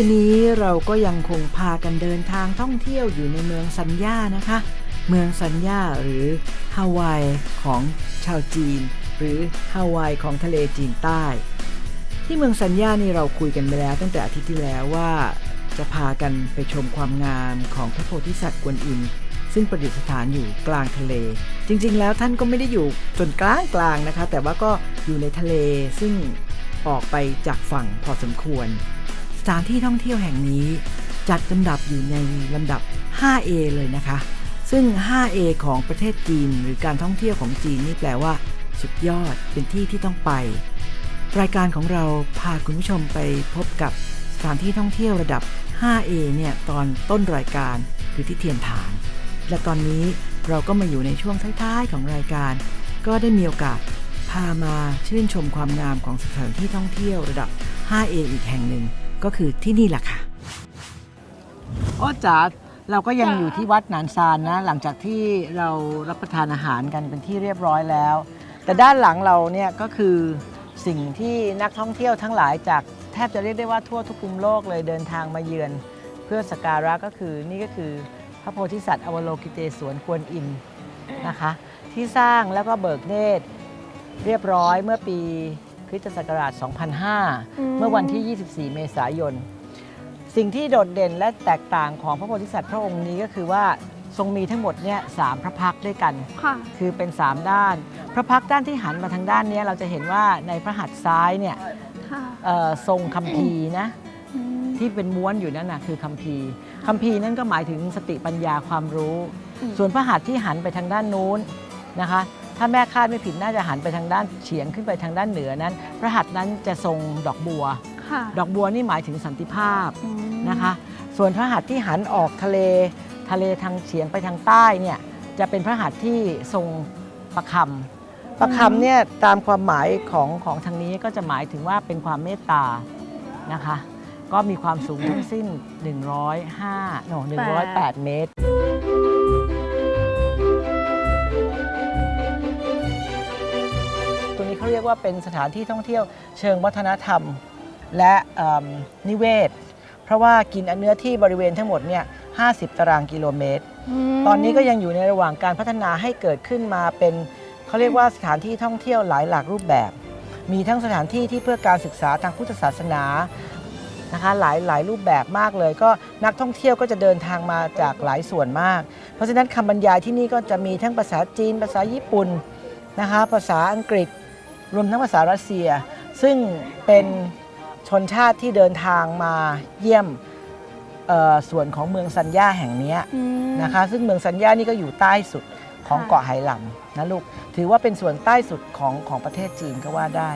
คืนนี้เราก็ยังคงพากันเดินทางท่องเที่ยวอยู่ในเมืองสัญญานะคะ เมืองสัญญาหรือฮาวายของชาวจีน หรือฮาวายของทะเลจีนใต้ ที่เมืองสัญญานี่เราคุยกันไปแล้ว ตั้งแต่อาทิตย์ที่แล้วว่าจะพากันไปชมความงามของพระโพธิสัตว์กวนอิมซึ่งประดิษฐานอยู่กลางทะเล จริงๆ แล้วท่านก็ไม่ได้อยู่จนกลางกลางนะคะ แต่ว่าก็อยู่ในทะเลซึ่งออกไปจากฝั่งพอสมควร ถานที่ท่องเที่ยวแห่งนี้ จัดลำดับอยู่ในลำดับ 5A เลยนะคะ ซึ่ง 5A ของประเทศจีนหรือการท่องเที่ยวของจีนนี่แปลว่า สุดยอดเป็นที่ที่ต้องไป รายการของเราพาคุณผู้ชมไปพบกับสถานที่ท่องเที่ยวระดับ 5A เนี่ยตอนต้นรายการคือที่เทียนฐาน และตอนนี้เราก็มาอยู่ในช่วงท้ายๆของรายการ ก็ได้มีโอกาสพามาชื่นชมความงามของสถานที่ท่องเที่ยวระดับ 5A อีกแห่งหนึ่ง ก็คือที่นี่แหละค่ะโอ้จ๋าเราก็ยังอยู่ที่วัดหนานซานนะ หลังจากที่เรารับประทานอาหารกันเป็นที่เรียบร้อยแล้ว แต่ด้านหลังเราเนี่ยก็คือสิ่งที่นักท่องเที่ยวทั้งหลายจากแทบจะเรียกได้ว่าทั่วทุกมุมโลกเลยเดินทางมาเยือน เพื่อสักการะก็คือนี่ก็คือพระโพธิสัตว์อวโลกิเตศวนกวนอิมนะคะ ที่สร้างแล้วก็เบิกเนตรเรียบร้อยเมื่อปี คริสตศักราช 2005 เมื่อวันที่ 24 เมษายน สิ่งที่โดดเด่นและแตกต่างของพระโพธิสัตว์พระองค์นี้ก็คือว่าทรงมีทั้งหมดเนี่ยสามพระพักตร์ด้วยกันค่ะคือเป็น 3 ด้าน พระพักตร์ด้านที่หันมาทางด้านเนี้ยเราจะเห็นว่าในพระหัตถ์ซ้ายเนี่ยค่ะเอ่อทรงคัมภีร์นะอืมที่เป็นม้วนอยู่นั่นนะคือคัมภีร์คัมภีร์นั่นก็หมายถึงสติปัญญาความรู้อืมส่วนพระหัตถ์ที่หันไปทางด้านนู้นนะคะ ถ้าแม่คาดไม่ผิดน่าจะหันไปทางด้านเฉียงขึ้นไปทางด้านเหนือนั้น พระหัตถ์นั้นจะทรงดอกบัว ค่ะดอกบัวนี่หมายถึงสันติภาพอืมนะคะ ส่วนพระหัตถ์ที่หันออกทะเลทะเลทางเฉียงไปทางใต้เนี่ยจะเป็นพระหัตถ์ที่ทรงประคำประคำเนี่ยตามความหมายของของทางนี้ก็จะหมายถึงว่าเป็นความเมตตานะคะ ก็มีความสูงทั้งสิ้น 105โน108 เมตร รียกว่าเป็นสถานที่ท่องเที่ยวเชิงวัฒนธรรม และเอิ่มนิเวศ เพราะว่ากินเนื้อที่บริเวณทั้งหมดเนี่ย50 ตารางกิโลเมตรมตอนนี้ก็ยังอยู่ในระหว่างการพัฒนาให้เกิดขึ้นมาเป็นเขาเรียกว่าสถานที่ท่องเที่ยวหลายหลากรูปแบบ มีทั้งสถานที่ที่เพื่อการศึกษาทางพุทธศาสนานะคะหลายหลายรูปแบบมากเลย ก็นักท่องเที่ยวก็จะเดินทางมาจากหลายส่วนมาก เพราะฉะนั้นคำบรรยายที่นี่ก็จะมีทั้งภาษาจีน ภาษาญี่ปุ่นนะคะภาษาอังกฤษ รวมทั้งภาษารัสเซีย ซึ่งเป็นชนชาติที่เดินทางมาเยี่ยมเอ่อส่วนของเมืองซันย่าแห่งเนี้ยอืมนะคะ ซึ่งเมืองสัญญานี่ก็อยู่ใต้สุดของค่ะเกาะไหหลำนะลูก ถือว่าเป็นส่วนใต้สุดของของประเทศจีนก็ว่าได้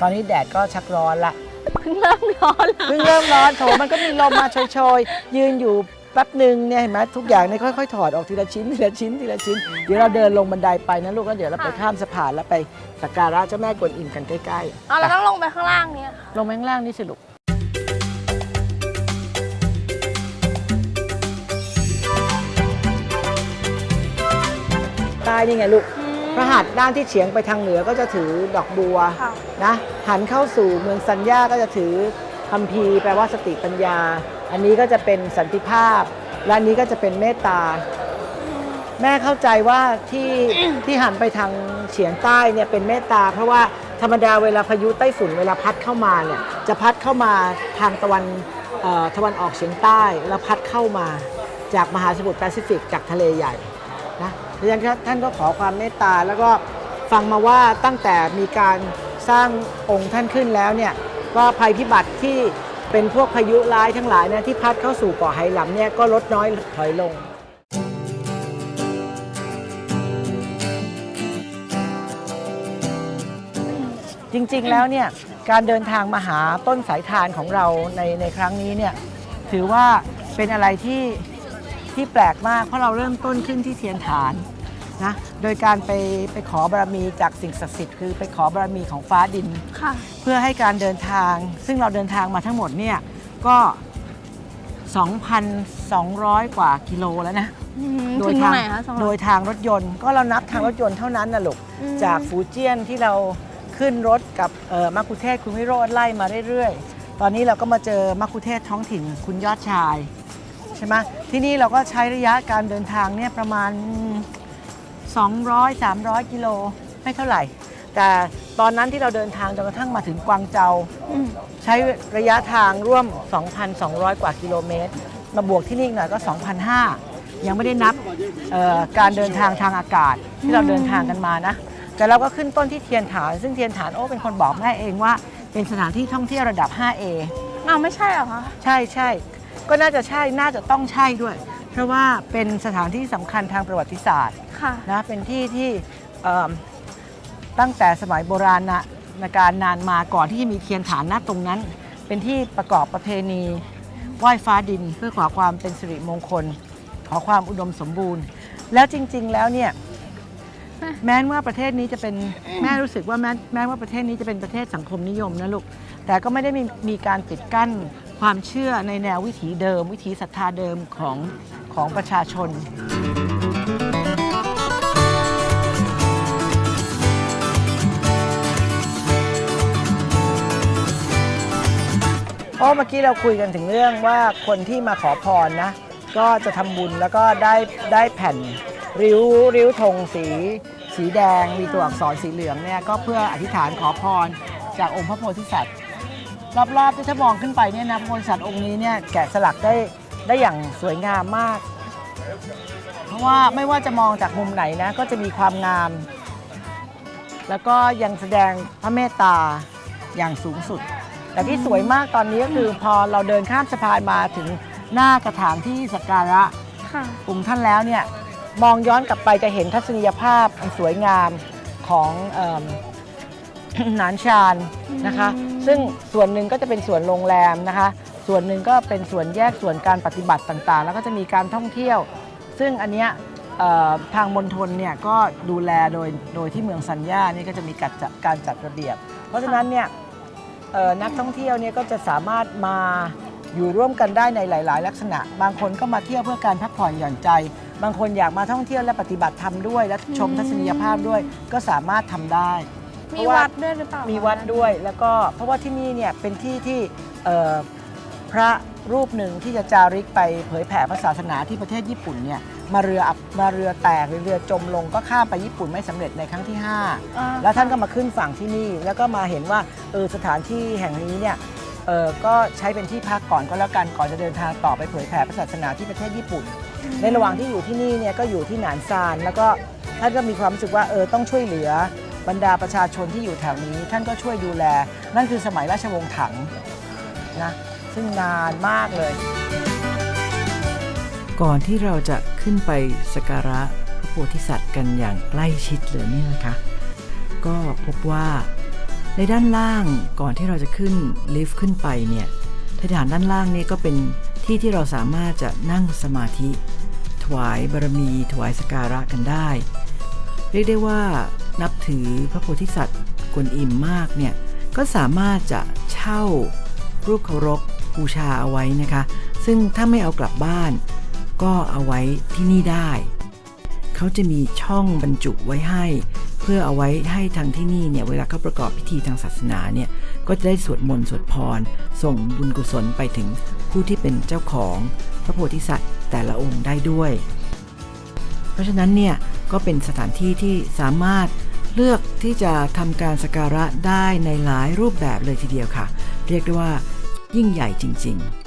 ตอนนี้แดดก็ชักร้อนละ เพิ่งเริ่มร้อนแล้วเพิ่งเริ่มร้อนโถมันก็มีลมมาโชยๆ ยืนอยู่ แป๊บหนึ่งเนี่ยเห็นไหมทุกอย่างเนี่ยค่อยๆถอดออกทีละชิ้นทีละชิ้นทีละชิ้นเดี๋ยวเราเดินลงบันไดไปนะลูกแล้วเดี๋ยวเราไปข้ามสะพานแล้วไปสักการะเจ้าแม่กวนอิมกันใกล้เอาเราต้องลงไปข้างล่างเนี่ยค่ะๆลงไปข้างล่างนี่สิลูกใต้นี่ไงลูกพระหัตถ์ด้านที่เฉียงไปทางเหนือก็จะถือดอกบัวค่ะนะหันเข้าสู่เมืองสัญญาก็จะถือคัมภีร์แปลว่าสติปัญญา อันนี้ก็จะเป็นสันติภาพ และอันนี้ก็จะเป็นเมตตา แม่เข้าใจว่าที่ที่หันไปทางเฉียงใต้เนี่ยเป็นเมตตา เพราะว่าธรรมดาเวลาพายุไต้ฝุ่นเวลาพัดเข้ามาเนี่ยจะพัดเข้ามาทางตะวันตะวันออกเฉียงใต้แล้วพัดเข้ามาจากมหาสมุทรแปซิฟิกจากทะเลใหญ่นะดังนั้นท่านก็ขอความเมตตาแล้วก็ฟังมาว่าตั้งแต่มีการสร้างองค์ท่านขึ้นแล้วเนี่ยก็ภัยพิบัติที่ เป็นพวกพายุร้ายทั้งหลายนี่ยที่พัดเข้าสู่เกาะไหหลำเนี่ยก็ลดน้อยถอยลงจริงๆ แล้วเนี่ยการเดินทางมาหาต้นสายทานของเราในในครั้งนี้เนี่ยถือว่าเป็นอะไรที่ที่แปลกมากเพราะเราเริ่มต้นขึ้นที่เทียนฐาน นะโดยการไปไปขอบารมีจากสิ่งศักดิ์สิทธิ์คือไปขอบารมีของฟ้าดิน ค่ะ เพื่อให้การเดินทาง ซึ่งเราเดินทางมาทั้งหมดเนี่ยก็ 2,200 กว่ากิโลแล้วนะอืมโดถึยงทางไหนคะสำหรับ โดยทางรถยนต์ ก็เรานับทางรถยนต์เท่านั้นนะลูกอืม จากฟูเจียนที่เราขึ้นรถกับเอ่อมักคุเทศคุณวิโรธไล่มาเรื่อยๆ ตอนนี้เราก็มาเจอมักคุเทศท้องถิ่นคุณยอดชาย ใช่ไหมที่นี่เราก็ใช้ระยะการเดินทางเนี่ยประมาณ 200 300 กิโลไม่เท่าไหร่ แต่ตอนนั้นที่เราเดินทางจนกระทั่งมาถึงกวางเจาอืมใช้ระยะทางร่วม 2,200 กว่ากิโลเมตร มาบวกที่นี่อีกหน่อยก็ 2,500 ยังไม่ได้นับเอ่อการเดินทางทางอากาศที่เราเดินทางกันมานะ แต่เราก็ขึ้นต้นที่เทียนฐาน ซึ่งเทียนฐานโอ้เป็นคนบอกแม่เองว่า เป็นสถานที่ท่องเที่ยวระดับ 5A อ้าวไม่ใช่เหรอคะ ใช่ใช่ ก็น่าจะใช่น่าจะต้องใช่ด้วย เพราะว่าเป็นสถานที่สำคัญทางประวัติศาสตร์ค่ะ นะเป็นที่ที่เอิ่มตั้งแต่สมัยโบราณนะในการนานมาก่อนที่จะมีเทียนฐานหน้าตรงนั้น เป็นที่ประกอบประเพณีไหว้ฟ้าดินเพื่อขอความเป็นสิริมงคล ขอความอุดมสมบูรณ์ แล้วจริง ๆ แล้วเนี่ย แม้ว่าประเทศนี้จะเป็นแม่รู้สึกว่าแม้แม้ว่าประเทศนี้จะเป็นประเทศสังคมนิยมนะลูกแต่ก็ไม่ได้มีมีการปิดกั้น ความเชื่อในแนววิถีเดิม วิถีศรัทธาเดิมของของประชาชน เพราะเมื่อกี้เราคุยกันถึงเรื่องว่าคนที่มาขอพรนะ ก็จะทำบุญแล้วก็ได้ได้แผ่นริ้วริ้วธงสีสีแดงมีตัวอักษรสีเหลืองเนี่ยก็เพื่ออธิษฐานขอพรจากองค์พระโพธิสัตว์ รอบๆที่ถ้ามองขึ้นไปเนี่ยนะพระโพธิสัตว์องค์นี้เนี่ยแกะสลักได้ได้อย่างสวยงามมาก เพราะว่าไม่ว่าจะมองจากมุมไหนนะก็จะมีความงาม แล้วก็ยังแสดงพระเมตตาอย่างสูงสุด แต่ที่สวยมากตอนนี้ก็คือพอเราเดินข้ามสะพานมาถึงหน้ากระถางที่สักการะค่ะ องค์ท่านแล้วเนี่ยมองย้อนกลับไปจะเห็นทัศนียภาพอันสวยงามของเอิ่ม หนานชานนะคะ อืม ซึ่งส่วนหนึ่งก็จะเป็นส่วนโรงแรมนะคะ ส่วนหนึ่งก็เป็นส่วนแยกส่วนการปฏิบัติต่างๆ แล้วก็จะมีการท่องเที่ยว ซึ่งอันเนี้ยเอ่อทางมณฑลเนี่ยก็ดูแลโดยโดยที่เมืองสัญญานี่ก็จะมีการจัดการจัดระเบียบ เพราะฉะนั้นเนี่ยเอ่อนักท่องเที่ยวเนี่ยก็จะสามารถมาอยู่ร่วมกันได้ในหลาย ๆ ลักษณะ บางคนก็มาเที่ยวเพื่อการพักผ่อนหย่อนใจ บางคนอยากมาท่องเที่ยวและปฏิบัติธรรมด้วย และชมทัศนียภาพด้วยก็สามารถทำได้ มีวัดด้วยหรือเปล่ามีมีวัดด้วยแล้วก็เพราะว่าที่นี่เนี่ยเป็นที่ที่เอ่อพระรูปหนึ่งที่จะจาริกไปเผยแผ่พระศาสนาที่ประเทศญี่ปุ่นเนี่ยมาเรืออับมาเรือแตกหรือเรือจมลงก็ข้ามไปญี่ปุ่นไม่สำเร็จในครั้งที่อ่า5แล้วท่านก็มาขึ้นฝั่งที่นี่ แล้วก็มาเห็นว่าเออสถานที่แห่งนี้เนี่ยเออก็ใช้เป็นที่พักก่อนก็แล้วกันก่อนจะเดินทางต่อไปเผยแผ่พระศาสนาที่ประเทศญี่ปุ่น ในระหว่างที่อยู่ที่นี่เนี่ยก็อยู่ที่หนานซานแล้วก็ท่านก็มีความรู้สึกว่าเออต้องช่วยเหลือ บรรดาประชาชนที่อยู่แถวนี้ ท่านก็ช่วยดูแล นั่นคือสมัยราชวงศ์ถังนะซึ่งนานมากเลย ก่อนที่เราจะขึ้นไปสักการะพระโพธิสัตว์กันอย่างใกล้ชิดเลยนี่นะคะ ก็พบว่าในด้านล่างก่อนที่เราจะขึ้นลิฟต์ขึ้นไปเนี่ยทฐานด้านล่างนี่ก็เป็นที่ที่เราสามารถจะนั่งสมาธิ ถวายบารมี ถวายสการะกันได้ เรียกได้ว่านับถือพระโพธิสัตว์กวนอิมมากเนี่ยก็สามารถจะเช่ารูปเคารพบูชาเอาไว้นะคะ ซึ่งถ้าไม่เอากลับบ้าน ก็เอาไว้ที่นี่ได้ เขาจะมีช่องบรรจุไว้ให้ เพื่อเอาไว้ให้ทางที่นี่เนี่ยเวลาเขาประกอบพิธีทางศาสนาเนี่ยก็จะได้สวดมนต์สวดพร ส่งบุญกุศลไปถึงผู้ที่เป็นเจ้าของพระโพธิสัตว์แต่ละองค์ได้ด้วย เพราะฉะนั้นเนี่ย ก็เป็นสถานที่ที่สามารถเลือกที่จะทำการสักการะได้ในหลายรูปแบบเลยทีเดียวค่ะ เรียกได้ว่ายิ่งใหญ่จริง ๆ